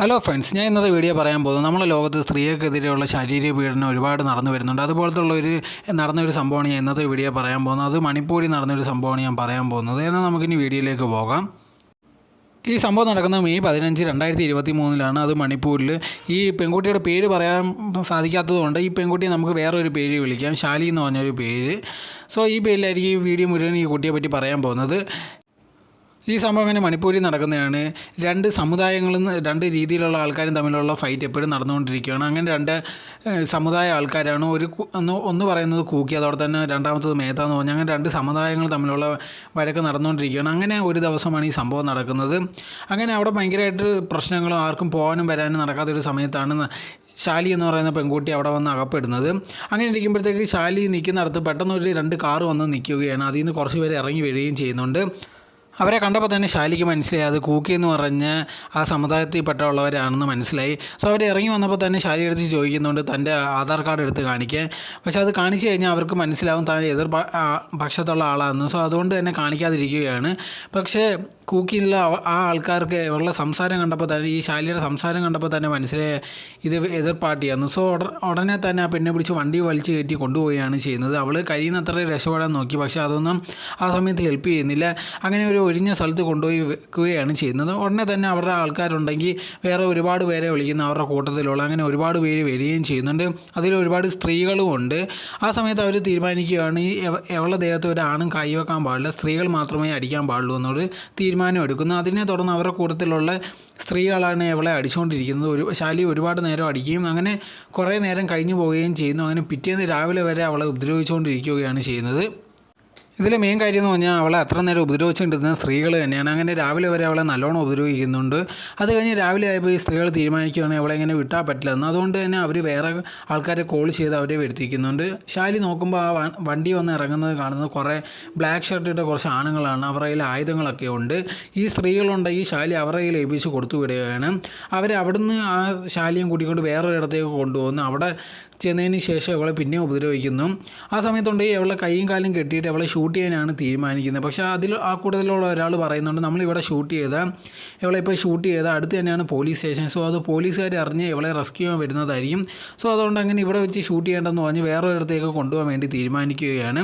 Hello friends ഞാൻ ഇന്നത്തെ video പറയാൻ പോകുന്നത് നമ്മുടെ ലോകത്ത് സ്ത്രീകൾക്കെതിരെയുള്ള ശാരീരിക പീഡനം ഒരുപാട് നടന്നു വരുന്നുണ്ട്. അതുപോലത്തെ ഉള്ള ഒരു നടന്നൊരു സംഭവമാണ് ഞാൻ ഇന്നത്തെ വീഡിയോ പറയാൻ പോകുന്നത്. അത് മണിപ്പൂരിൽ നടന്നൊരു സംഭവമാണ് ഞാൻ പറയാൻ പോകുന്നത്. എന്നാൽ നമുക്കിനി വീഡിയോയിലേക്ക് പോകാം. ഈ സംഭവം നടക്കുന്നത് മെയ് പതിനഞ്ച് രണ്ടായിരത്തി ഇരുപത്തി മൂന്നിലാണ് അത് മണിപ്പൂരിൽ ഈ പെൺകുട്ടിയുടെ പേര് പറയാൻ സാധിക്കാത്തതുകൊണ്ട് ഈ പെൺകുട്ടിയെ നമുക്ക് വേറൊരു പേര് വിളിക്കാം. ശാലി എന്ന് പറഞ്ഞൊരു പേര്. സോ ഈ പേരിലായിരിക്കും ഈ വീഡിയോ മുഴുവൻ ഈ കുട്ടിയെ പറ്റി പറയാൻ പോകുന്നത്. ഈ സംഭവം ഇങ്ങനെ മണിപ്പൂരിൽ നടക്കുന്നതാണ്. രണ്ട് സമുദായങ്ങളും രണ്ട് രീതിയിലുള്ള ആൾക്കാരും തമ്മിലുള്ള ഫൈറ്റ് എപ്പോഴും നടന്നുകൊണ്ടിരിക്കുകയാണ്. അങ്ങനെ രണ്ട് സമുദായ ആൾക്കാരാണ് ഒരു ഒന്ന് ഒന്ന് പറയുന്നത് കൂക്കി അതോടെ തന്നെ രണ്ടാമത്തത് മേത്ത എന്ന് പറഞ്ഞാൽ അങ്ങനെ രണ്ട് സമുദായങ്ങൾ തമ്മിലുള്ള വഴക്ക് നടന്നുകൊണ്ടിരിക്കുകയാണ്. അങ്ങനെ ഒരു ദിവസമാണ് ഈ സംഭവം നടക്കുന്നത്. അങ്ങനെ അവിടെ ഭയങ്കരമായിട്ട് പ്രശ്നങ്ങളും ആർക്കും പോകാനും വരാനും നടക്കാത്തൊരു സമയത്താണ് ശാലി എന്ന് പറയുന്ന പെൺകുട്ടി അവിടെ വന്ന് അകപ്പെടുന്നത്. അങ്ങനെ ഇരിക്കുമ്പോഴത്തേക്ക് ശാലി നിൽക്കുന്നിടത്ത് പെട്ടെന്ന് ഒരു രണ്ട് കാറ് വന്ന് നിൽക്കുകയാണ്. അതിൽ നിന്ന് കുറച്ച് പേര് ഇറങ്ങി വരികയും ചെയ്യുന്നുണ്ട്. അവരെ കണ്ടപ്പോൾ തന്നെ ശാലിക്ക് മനസ്സിലായി. അത് കൂക്കി എന്ന് പറഞ്ഞ് ആ സമുദായത്തിൽപ്പെട്ടുള്ളവരാണെന്ന് മനസ്സിലായി. സോ അവർ ഇറങ്ങി വന്നപ്പോൾ തന്നെ ശാലി എടുത്ത് ചോദിക്കുന്നുണ്ട് തന്റെ ആധാർ കാർഡ് എടുത്ത് കാണിക്കാൻ? പക്ഷേ അത് കാണിച്ചു കഴിഞ്ഞാൽ അവർക്ക് മനസ്സിലാവും താൻ എതിർ പക്ഷത്തുള്ള ആളാണെന്ന്. സോ അതുകൊണ്ട് തന്നെ കാണിക്കാതിരിക്കുകയാണ്. പക്ഷേ കൂക്കിയിലുള്ള ആ ആൾക്കാർക്ക് ഇവരുടെ സംസാരം കണ്ടപ്പോൾ തന്നെ ഈ ശാലിയുടെ സംസാരം കണ്ടപ്പോൾ തന്നെ മനസ്സിലായി ഇത് എതിർ പാർട്ടിയാണ് സോ ഉട- ഉടനെ തന്നെ ആ പെണ്ണെ പിടിച്ച് വണ്ടി വലിച്ചു കയറ്റി കൊണ്ടുപോവുകയാണ് ചെയ്യുന്നത്. അവൾ കഴിയുന്നത്ര രക്ഷപ്പെടാൻ നോക്കി പക്ഷേ അതൊന്നും ആ സമയത്ത് ഹെൽപ്പ് ചെയ്യുന്നില്ല. അങ്ങനെ ഒരു ഒഴിഞ്ഞ സ്ഥലത്ത് കൊണ്ടുപോയി വെക്കുകയാണ് ചെയ്യുന്നത്. ഉടനെ തന്നെ അവരുടെ ആൾക്കാരുണ്ടെങ്കിൽ വേറെ ഒരുപാട് പേരെ വിളിക്കുന്ന അവരുടെ കൂട്ടത്തിലുള്ള അങ്ങനെ ഒരുപാട് പേര് വരികയും ചെയ്യുന്നുണ്ട്. അതിൽ ഒരുപാട് സ്ത്രീകളും ഉണ്ട്. ആ സമയത്ത് അവർ തീരുമാനിക്കുകയാണ് ഈ എവളെ ദേഹത്ത് ഒരു ആണും കൈവെക്കാൻ പാടില്ല. സ്ത്രീകൾ മാത്രമേ അടിക്കാൻ പാടുള്ളൂ എന്നൊരു തീരുമാനം എടുക്കുന്നു. അതിനെ തുടർന്ന് അവരുടെ കൂട്ടത്തിലുള്ള സ്ത്രീകളാണ് ഇവളെ അടിച്ചുകൊണ്ടിരിക്കുന്നത് ഒരു ശാലി ഒരുപാട് നേരം അടിക്കുകയും അങ്ങനെ കുറേ നേരം കഴിഞ്ഞു പോവുകയും ചെയ്യുന്നു. അങ്ങനെ പിറ്റേന്ന് രാവിലെ വരെ അവളെ ഉപദ്രവിച്ചുകൊണ്ടിരിക്കുകയാണ് ചെയ്യുന്നത്. ഇതിലെ മെയിൻ കാര്യം എന്ന് പറഞ്ഞാൽ അവളെ അത്ര നേരം ഉപദ്രവിച്ചുകൊണ്ടിരുന്ന സ്ത്രീകൾ തന്നെയാണ്. അങ്ങനെ രാവിലെ വരെ അവളെ നല്ലോണം ഉപദ്രവിക്കുന്നുണ്ട്. അത് കഴിഞ്ഞ് രാവിലെ ആയപ്പോൾ ഈ സ്ത്രീകൾ തീരുമാനിക്കുകയാണെങ്കിൽ അവളെ ഇങ്ങനെ വിട്ടാൽ പറ്റില്ല. എന്ന് അതുകൊണ്ട് തന്നെ അവർ വേറെ ആൾക്കാരെ കോൾ ചെയ്ത് അവരെ വരുത്തിക്കുന്നുണ്ട്. ശാലി നോക്കുമ്പോൾ ആ വണ്ടി വന്ന് ഇറങ്ങുന്നത് കാണുന്നത് കുറേ ബ്ലാക്ക് ഷർട്ട് ഇട്ട കുറച്ച് ആണുങ്ങളാണ്. അവരുടെ കയ്യിൽ ആയുധങ്ങളൊക്കെ ഉണ്ട്. ഈ സ്ത്രീകളുണ്ടെങ്കിൽ ശാലി അവരുടെ കയ്യിൽ ഏൽപ്പിച്ച് കൊടുത്തു വിടുകയാണ്. അവർ ആ ശാലിയും കൂട്ടിക്കൊണ്ട് വേറൊരിടത്തേക്ക് കൊണ്ടുപോകുന്നു. അവിടെ ചെന്നതിന് ശേഷം അവളെ പിന്നെയും ഉപദ്രവിക്കുന്നു. ആ സമയത്തുണ്ടെങ്കിൽ അവളെ കൈയും കാലും കെട്ടിയിട്ട് അവളെ ഷൂട്ട് ചെയ്യാനാണ് തീരുമാനിക്കുന്നത്. പക്ഷേ അതിൽ ആ കൂട്ടത്തിലുള്ള ഒരാൾ പറയുന്നുണ്ട് നമ്മളിവിടെ ഷൂട്ട് ചെയ്ത ഇവളെ ഇപ്പോൾ ഷൂട്ട് ചെയ്ത അടുത്ത് തന്നെയാണ് പോലീസ് സ്റ്റേഷൻ സോ അത് പോലീസുകാർ അറിഞ്ഞ് ഇവളെ റെസ്ക്യൂ ചെയ്യാൻ വരുന്നതായിരിക്കും. സോ അതുകൊണ്ട് അങ്ങനെ ഇവിടെ വെച്ച് ഷൂട്ട് ചെയ്യേണ്ടെന്ന് പറഞ്ഞ് വേറൊരിടത്തേക്ക് കൊണ്ടുപോകാൻ വേണ്ടി തീരുമാനിക്കുകയാണ്.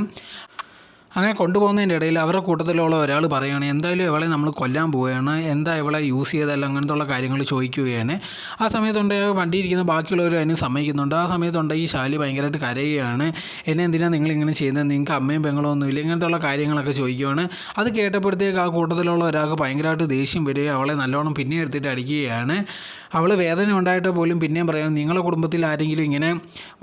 അങ്ങനെ കൊണ്ടുപോകുന്നതിന്റെ ഇടയിൽ അവരുടെ കൂട്ടത്തിലുള്ള ഒരാൾ പറയുകയാണ് എന്തായാലും ഇവളെ നമ്മൾ കൊല്ലാൻ പോവുകയാണ്. എന്താ ഇവളെ യൂസ് ചെയ്തല്ല അങ്ങനത്തുള്ള കാര്യങ്ങൾ ചോദിക്കുകയാണ്. ആ സമയത്തുണ്ട് വണ്ടി ഇരിക്കുന്ന ബാക്കിയുള്ളവർ അതിന് സമ്മതിക്കുന്നുണ്ട്. ആ സമയത്തുണ്ട് ഈ ശാലി ഭയങ്കരമായിട്ട് കരയുകയാണ്. എന്നെ എന്തിനാണ് നിങ്ങൾ ഇങ്ങനെ ചെയ്യുന്നത്? നിങ്ങൾക്ക് അമ്മയും പെങ്ങളും ഒന്നുമില്ല ഇങ്ങനത്തുള്ള കാര്യങ്ങളൊക്കെ ചോദിക്കുകയാണ്. അത് കേട്ടപ്പോഴത്തേക്ക് ആ കൂട്ടത്തിലുള്ള ഒരാൾക്ക് ഭയങ്കരമായിട്ട് ദേഷ്യം വരികയും അവളെ നല്ലോണം പിന്നെ എടുത്തിട്ട് അടിക്കുകയാണ്. അവൾ വേദന ഉണ്ടായിട്ട് പോലും പിന്നെയും പറയാം നിങ്ങളുടെ കുടുംബത്തിൽ ആരെങ്കിലും ഇങ്ങനെ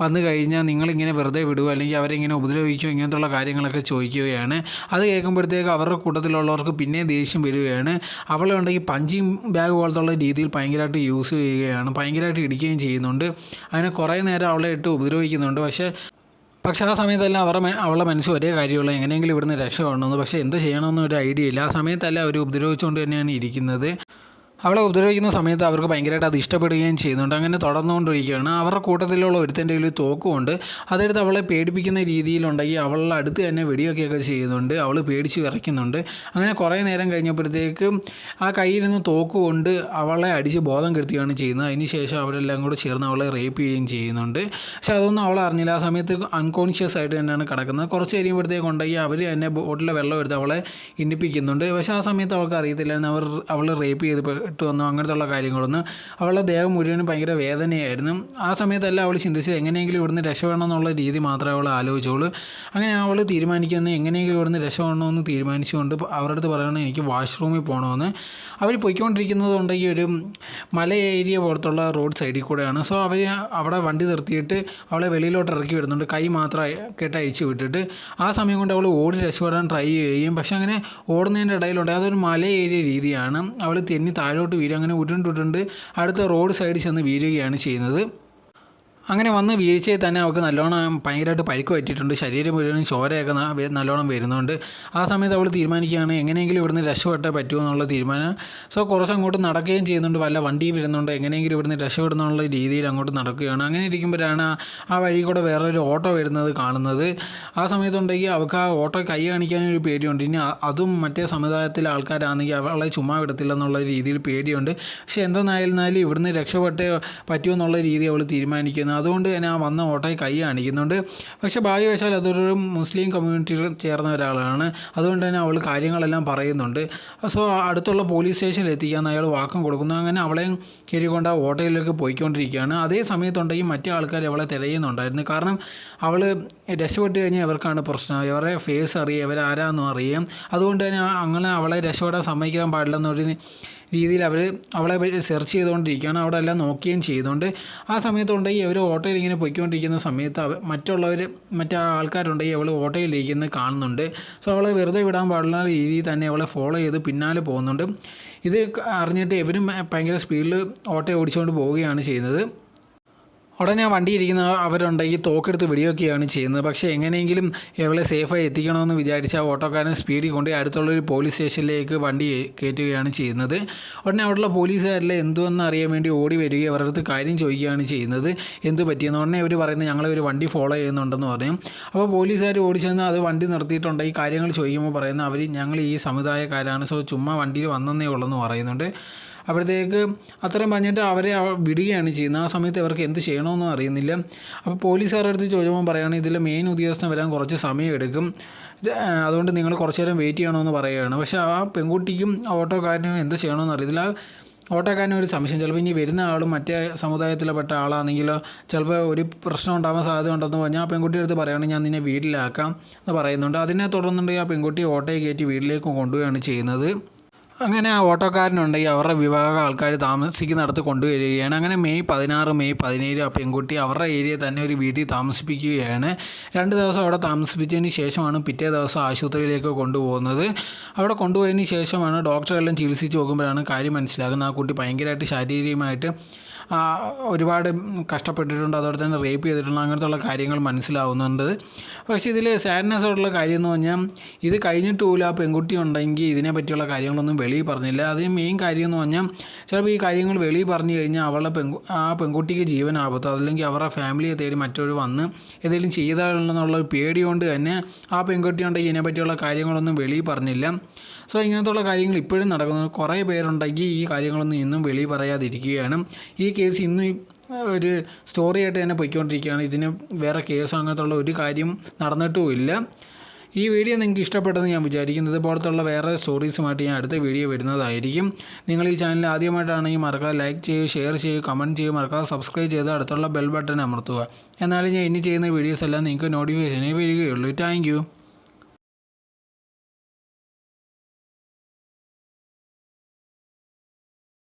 വന്നു കഴിഞ്ഞാൽ നിങ്ങളിങ്ങനെ വെറുതെ വിടുക അല്ലെങ്കിൽ അവരിങ്ങനെ ഉപദ്രവിക്കുകയോ ഇങ്ങനത്തുള്ള കാര്യങ്ങളൊക്കെ ചോദിക്കുകയാണ് അത് കേൾക്കുമ്പോഴത്തേക്ക് അവരുടെ കൂട്ടത്തിലുള്ളവർക്ക് പിന്നെ ദേഷ്യം വരികയാണ്. അവളെ ഉണ്ടെങ്കിൽ പഞ്ചിങ് ബാഗ് പോലത്തുള്ള രീതിയിൽ ഭയങ്കരമായിട്ട് യൂസ് ചെയ്യുകയാണ്. ഭയങ്കരമായിട്ട് ഇടിക്കുകയും ചെയ്യുന്നുണ്ട്. അങ്ങനെ കുറേ നേരം അവളെ ഇട്ട് ഉപദ്രവിക്കുന്നുണ്ട്. പക്ഷേ പക്ഷേ ആ സമയത്തെല്ലാം അവരുടെ അവളുടെ മനസ്സിൽ ഒരേ കാര്യമുള്ളൂ. എങ്ങനെയെങ്കിലും ഇവിടുന്ന് രക്ഷപ്പെടണമെന്ന് പക്ഷേ എന്ത് ചെയ്യണമെന്നൊരു ഐഡിയ ഇല്ല. ആ സമയത്തല്ല അവർ ഉപദ്രവിച്ചുകൊണ്ട് തന്നെയാണ് ഇരിക്കുന്നത്. അവളെ ഉപദ്രവിക്കുന്ന സമയത്ത് അവർക്ക് ഭയങ്കരമായിട്ട് അത് ഇഷ്ടപ്പെടുകയും ചെയ്യുന്നുണ്ട്. അങ്ങനെ തുടർന്നുകൊണ്ടിരിക്കുകയാണ്. അവരുടെ കൂട്ടത്തിലുള്ള ഒരുത്തന്റെ കയ്യിൽ തോക്കുമുണ്ട് അതെടുത്ത് അവളെ പേടിപ്പിക്കുന്ന രീതിയിലുണ്ടെങ്കിൽ അവളുടെ അടുത്ത് തന്നെ വെടിയൊക്കെയൊക്കെ ചെയ്യുന്നുണ്ട്. അവൾ പേടിച്ച് വിറയ്ക്കുന്നുണ്ട്. അങ്ങനെ കുറേ നേരം കഴിഞ്ഞപ്പോഴത്തേക്ക് ആ കയ്യിൽ നിന്ന് തോക്ക് അവളെ അടിച്ച് ബോധം കെടുത്തുകയാണ് ചെയ്യുന്നത്. അതിന് ശേഷം അവരെല്ലാം കൂടെ ചേർന്ന് അവളെ റേപ്പ് ചെയ്യുകയും ചെയ്യുന്നുണ്ട്. പക്ഷെ അതൊന്നും അവൾ അറിഞ്ഞില്ല. ആ സമയത്ത് അൺകോൺഷ്യസ് ആയിട്ട് തന്നെയാണ് കിടക്കുന്നത്. കുറച്ച് കഴിയുമ്പോഴത്തേക്ക് ഉണ്ടെങ്കിൽ അവർ തന്നെ ബോട്ടിലെ വെള്ളം എടുത്ത് അവളെ ഇന്നിപ്പിക്കുന്നുണ്ട് പക്ഷേ ആ സമയത്ത് അവൾക്ക് അറിയത്തില്ലായിരുന്നു. അവർ അവൾ റേപ്പ് ചെയ്ത് പെട്ട് വന്നു അങ്ങനത്തുള്ള കാര്യങ്ങളൊന്നും. അവളുടെ ദേഹം മുഴുവനും ഭയങ്കര വേദനയായിരുന്നു. ആ സമയത്തല്ല അവൾ ചിന്തിച്ചത് എങ്ങനെയെങ്കിലും ഇവിടുന്ന് രക്ഷപ്പെടണം എന്നുള്ള രീതി മാത്രമേ അവൾ ആലോചിച്ചുള്ളൂ. അങ്ങനെ അവൾ തീരുമാനിക്കുന്നത് എങ്ങനെയെങ്കിലും ഇവിടുന്ന് രക്ഷപ്പെടണമെന്ന് തീരുമാനിച്ചുകൊണ്ട് അവരുടെ അടുത്ത് പറയണം എനിക്ക് വാഷ്റൂമിൽ പോകണമെന്ന്. അവർ പൊയ്ക്കൊണ്ടിരിക്കുന്നത് ഉണ്ടെങ്കിൽ ഒരു മല ഏരിയ പോലത്തുള്ള റോഡ് സൈഡിൽ കൂടെയാണ്. സോ അവർ അവിടെ വണ്ടി നിർത്തിയിട്ട് അവളെ വെളിയിലോട്ട് ഇറക്കി വിടുന്നുണ്ട്. കൈ മാത്രം കെട്ട് അഴിച്ചു വിട്ടിട്ട്. ആ സമയം കൊണ്ട് അവൾ ഓടി രക്ഷപ്പെടാൻ ട്രൈ ചെയ്യുകയും പക്ഷേ അങ്ങനെ ഓടുന്നതിന്റെ ഇടയിലുണ്ട്. അതൊരു മല ഏരിയ രീതിയാണ്. അവൾ തെന്നി താഴോട്ട് വീഴും. അങ്ങനെ ഉരുണ്ടുരുണ്ട് അടുത്ത റോഡ് സൈഡിൽ ചെന്ന് വീഴുകയാണ് ചെയ്യുന്നത്. അങ്ങനെ വന്ന് വീഴ്ചയിൽ തന്നെ അവൾക്ക് നല്ലോണം ഭയങ്കരമായിട്ട് പരിക്ക് പറ്റിയിട്ടുണ്ട്. ശരീരം മുഴുവനും ചോരയൊക്കെ നല്ലോണം വരുന്നുണ്ട്. ആ സമയത്ത് അവൾ തീരുമാനിക്കുകയാണ് എങ്ങനെയെങ്കിലും ഇവിടുന്ന് രക്ഷപ്പെട്ടേ പറ്റുമോ എന്നുള്ള തീരുമാനം. സോ കുറച്ച് അങ്ങോട്ട് നടക്കുകയും ചെയ്യുന്നുണ്ട്. വല്ല വണ്ടി വരുന്നുണ്ട്. എങ്ങനെയെങ്കിലും ഇവിടുന്ന് രക്ഷപ്പെടുന്നുള്ള രീതിയിൽ അങ്ങോട്ട് നടക്കുകയാണ്. അങ്ങനെ ഇരിക്കുമ്പോഴാണ് ആ- ആ വഴി കൂടെ വേറൊരു ഓട്ടോ വരുന്നത് കാണുന്നത്. ആ സമയത്തുണ്ടെങ്കിൽ അവൾക്ക് ആ ഓട്ടോ കൈ കാണിക്കാനൊരു പേടിയുണ്ട്. ഇനി അതും മറ്റേ സമുദായത്തിലെ ആൾക്കാരാണെങ്കിൽ അവളെ ചുമ്മാ വിടത്തില്ല എന്നുള്ള രീതിയിൽ പേടിയുണ്ട്. പക്ഷേ എന്തെന്നായിരുന്നാലും ഇവിടുന്ന് രക്ഷപ്പെട്ടേ പറ്റുമോ എന്നുള്ള രീതി അവൾ തീരുമാനിക്കുന്നു. അതുകൊണ്ട് തന്നെ ആ വന്ന ഓട്ടോയെ കൈ കാണിക്കുന്നുണ്ട്. പക്ഷേ ഭാഗ്യവശാൽ അതൊരു മുസ്ലിം കമ്മ്യൂണിറ്റിയിൽ ചേർന്ന ഒരാളാണ്. അതുകൊണ്ട് തന്നെ അവൾ കാര്യങ്ങളെല്ലാം പറയുന്നുണ്ട്. സോ അടുത്തുള്ള പോലീസ് സ്റ്റേഷനിൽ എത്തിക്കാൻ അയാൾ വാക്കും കൊടുക്കുന്നു. അങ്ങനെ അവളെയും കയറിക്കൊണ്ട് ആ ഓട്ടോയിലേക്ക് പോയിക്കൊണ്ടിരിക്കുകയാണ്. അതേ സമയത്തുണ്ടെങ്കിൽ മറ്റേ ആൾക്കാർ അവളെ തിരയുന്നുണ്ടായിരുന്നു. കാരണം അവൾ രക്ഷപ്പെട്ട് കഴിഞ്ഞാൽ ഇവർക്കാണ് പ്രശ്നം. ഇവരുടെ ഫേസ് അറിയാം ഇവരാരാന്നും അറിയാം. അതുകൊണ്ട് തന്നെ അങ്ങനെ അവളെ രക്ഷപ്പെടാൻ സമ്മതിക്കാൻ പാടില്ലെന്നൊരു രീതിയിൽ അവർ അവളെ സെർച്ച് ചെയ്തുകൊണ്ടിരിക്കുകയാണ്. അവിടെ എല്ലാം നോക്കുകയും ചെയ്തുകൊണ്ട് ആ സമയത്തുണ്ടെങ്കിൽ അവർ ഓട്ടോയിൽ ഇങ്ങനെ പൊയ്ക്കൊണ്ടിരിക്കുന്ന സമയത്ത് അവർ മറ്റുള്ളവർ മറ്റേ ആൾക്കാരുണ്ടെങ്കിൽ അവൾ ഓട്ടോയിലിരിക്കുന്നത് കാണുന്നുണ്ട്. സോ അവളെ വെറുതെ വിടാൻ പാടില്ല രീതിയിൽ തന്നെ അവളെ ഫോളോ ചെയ്ത് പിന്നാലെ പോകുന്നുണ്ട്. ഇത് അറിഞ്ഞിട്ട് ഇവരും ഭയങ്കര സ്പീഡിൽ ഓട്ടോ ഓടിച്ചുകൊണ്ട് പോവുകയാണ് ചെയ്യുന്നത്. ഉടനെ വണ്ടിയിരിക്കുന്ന വണ്ടി ഇരിക്കുന്ന അവരുണ്ടെങ്കിൽ തോക്കെടുത്ത് വെടിയൊക്കെയാണ് ചെയ്യുന്നത്. പക്ഷേ എങ്ങനെയെങ്കിലും ഇവളെ സേഫായി എത്തിക്കണമെന്ന് വിചാരിച്ച ഓട്ടോക്കാരൻ സ്പീഡിൽ കൊണ്ട് അടുത്തുള്ള ഒരു പോലീസ് സ്റ്റേഷനിലേക്ക് വണ്ടി കയറ്റുകയാണ് ചെയ്യുന്നത്. ഉടനെ അവിടെയുള്ള പോലീസുകാരിലെ എന്തുവെന്ന് അറിയാൻ വേണ്ടി ഓടി വരികയും അവരുടെ അടുത്ത് കാര്യം ചോദിക്കുകയാണ് ചെയ്യുന്നത്. എന്ത് പറ്റിയെന്ന് ഉടനെ അവർ പറയുന്നത് ഞങ്ങളെ ഒരു വണ്ടി ഫോളോ ചെയ്യുന്നുണ്ടെന്ന് പറയും അപ്പോൾ പോലീസുകാർ ഓടി ചെന്ന് അത് വണ്ടി നിർത്തിയിട്ടുണ്ട്. ഈ കാര്യങ്ങൾ ചോദിക്കുമ്പോൾ പറയുന്നത് അവർ ഞങ്ങൾ ഈ സമുദായക്കാരാണ് സോ ചുമ്മാ വണ്ടിയിൽ വന്നതേ ഉള്ളെന്ന് പറയുന്നുണ്ട്. അപ്പോഴത്തേക്ക് അത്രയും പറഞ്ഞിട്ട് അവരെ വിടുകയാണ് ചെയ്യുന്നത്. ആ സമയത്ത് ഇവർക്ക് എന്ത് ചെയ്യണമെന്നും അറിയുന്നില്ല. അപ്പോൾ പോലീസുകാരുടെ അടുത്ത് ചോദിക്കുമ്പോൾ പറയുകയാണ് ഇതിൽ മെയിൻ ഉദ്യോഗസ്ഥൻ വരാൻ കുറച്ച് സമയം എടുക്കും. അതുകൊണ്ട് നിങ്ങൾ കുറച്ച് നേരം വെയിറ്റ് ചെയ്യണമെന്ന് പറയുകയാണ്. പക്ഷേ ആ പെൺകുട്ടിക്കും ഓട്ടോക്കാരനും എന്ത് ചെയ്യണമെന്ന് അറിയത്തില്ല. ഓട്ടോക്കാരനും ഒരു സംശയം. ചിലപ്പോൾ ഇനി വരുന്ന ആളും മറ്റേ സമുദായത്തിൽപ്പെട്ട ആളാണെങ്കിലോ ചിലപ്പോൾ ഒരു പ്രശ്നം ഉണ്ടാവാൻ സാധ്യത ഉണ്ടെന്ന് പറഞ്ഞാൽ ആ പെൺകുട്ടിയുടെ അടുത്ത് പറയുകയാണെങ്കിൽ ഞാൻ നിന്നെ വീട്ടിലാക്കാം എന്ന് പറയുന്നുണ്ട്. അതിനെ തുടർന്നുണ്ടെങ്കിൽ ആ പെൺകുട്ടി ഓട്ടോയെ കയറ്റി വീട്ടിലേക്ക് കൊണ്ടുപോവുകയാണ് ചെയ്യുന്നത്. അങ്ങനെ ആ ഓട്ടോക്കാരനുണ്ടെങ്കിൽ അവരുടെ വിഭാഗം ആൾക്കാർ താമസിക്കുന്നിടത്ത് കൊണ്ടുവരികയാണ്. അങ്ങനെ മെയ് പതിനാറ് മെയ് പതിനേഴ് ആ പെൺകുട്ടി അവരുടെ ഏരിയയിൽ തന്നെ ഒരു വീട്ടിൽ താമസിപ്പിക്കുകയാണ്. രണ്ട് ദിവസം അവിടെ താമസിപ്പിച്ചതിന് ശേഷമാണ് പിറ്റേ ദിവസം ആശുപത്രിയിലേക്ക് കൊണ്ടുപോകുന്നത്. അവിടെ കൊണ്ടുപോയതിന് ശേഷമാണ് ഡോക്ടറെല്ലാം ചികിത്സിച്ച് നോക്കുമ്പോഴാണ് കാര്യം മനസ്സിലാകുന്നത്. ആ കുട്ടി ഭയങ്കരമായിട്ട് ശാരീരികമായിട്ട് ഒരുപാട് കഷ്ടപ്പെട്ടിട്ടുണ്ട്. അതോടെ തന്നെ റേപ്പ് ചെയ്തിട്ടുണ്ട്. അങ്ങനത്തെ ഉള്ള കാര്യങ്ങൾ മനസ്സിലാവുന്നുണ്ട്. പക്ഷേ ഇതിൽ സാഡ്നെസ് ആയിട്ടുള്ള കാര്യം എന്ന് പറഞ്ഞാൽ ഇത് കഴിഞ്ഞിട്ട് ആ പെൺകുട്ടി ഉണ്ടെങ്കിൽ ഇതിനെ പറ്റിയുള്ള കാര്യങ്ങളൊന്നും വെളിയിൽ പറഞ്ഞില്ല. അത് മെയിൻ കാര്യം എന്ന് പറഞ്ഞാൽ ചിലപ്പോൾ ഈ കാര്യങ്ങൾ വെളിയിൽ പറഞ്ഞു കഴിഞ്ഞാൽ അവളുടെ പെൺകു ആ പെൺകുട്ടിക്ക് ജീവനാപത്ത് അതല്ലെങ്കിൽ അവരുടെ ഫാമിലിയെ തേടി മറ്റൊരു വന്ന് എന്തെങ്കിലും ചെയ്താലുണ്ടെന്നുള്ള പേടി കൊണ്ട് തന്നെ ആ പെൺകുട്ടിയുണ്ടെങ്കിൽ ഇതിനെ പറ്റിയുള്ള കാര്യങ്ങളൊന്നും വെളിയിൽ പറഞ്ഞില്ല. സോ ഇങ്ങനത്തുള്ള കാര്യങ്ങൾ ഇപ്പോഴും നടക്കുന്നത് കുറേ പേരുണ്ടെങ്കിൽ ഈ കാര്യങ്ങളൊന്നും ഇന്നും വെളിയിൽ പറയാതിരിക്കുകയാണ്. ഈ കേസ് ഇന്നും ഒരു സ്റ്റോറിയായിട്ട് തന്നെ പോയിക്കൊണ്ടിരിക്കുകയാണ്. ഇതിന് വേറെ കേസോ അങ്ങനത്തുള്ള ഒരു കാര്യം നടന്നിട്ടുമില്ല ഈ വീഡിയോ നിങ്ങൾക്ക് ഇഷ്ടപ്പെട്ടെന്ന് ഞാൻ വിചാരിക്കുന്നത് ഇതുപോലത്തുള്ള വേറെ സ്റ്റോറീസുമായിട്ട് ഞാൻ അടുത്ത വീഡിയോ വരുന്നതായിരിക്കും. നിങ്ങൾ ഈ ചാനൽ ആദ്യമായിട്ടാണെങ്കിൽ മറക്കാതെ ലൈക്ക് ചെയ്യുക ഷെയർ ചെയ്യുക കമന്റ് ചെയ്യുക മറക്കാതെ സബ്സ്ക്രൈബ് ചെയ്ത് അടുത്തുള്ള ബെൽ ബട്ടൺ അമർത്തുക. എന്നാലും ഞാൻ ഇനി ചെയ്യുന്ന വീഡിയോസ് എല്ലാം നിങ്ങൾക്ക് നോട്ടിഫിക്കേഷനേ വരികയുള്ളൂ. താങ്ക്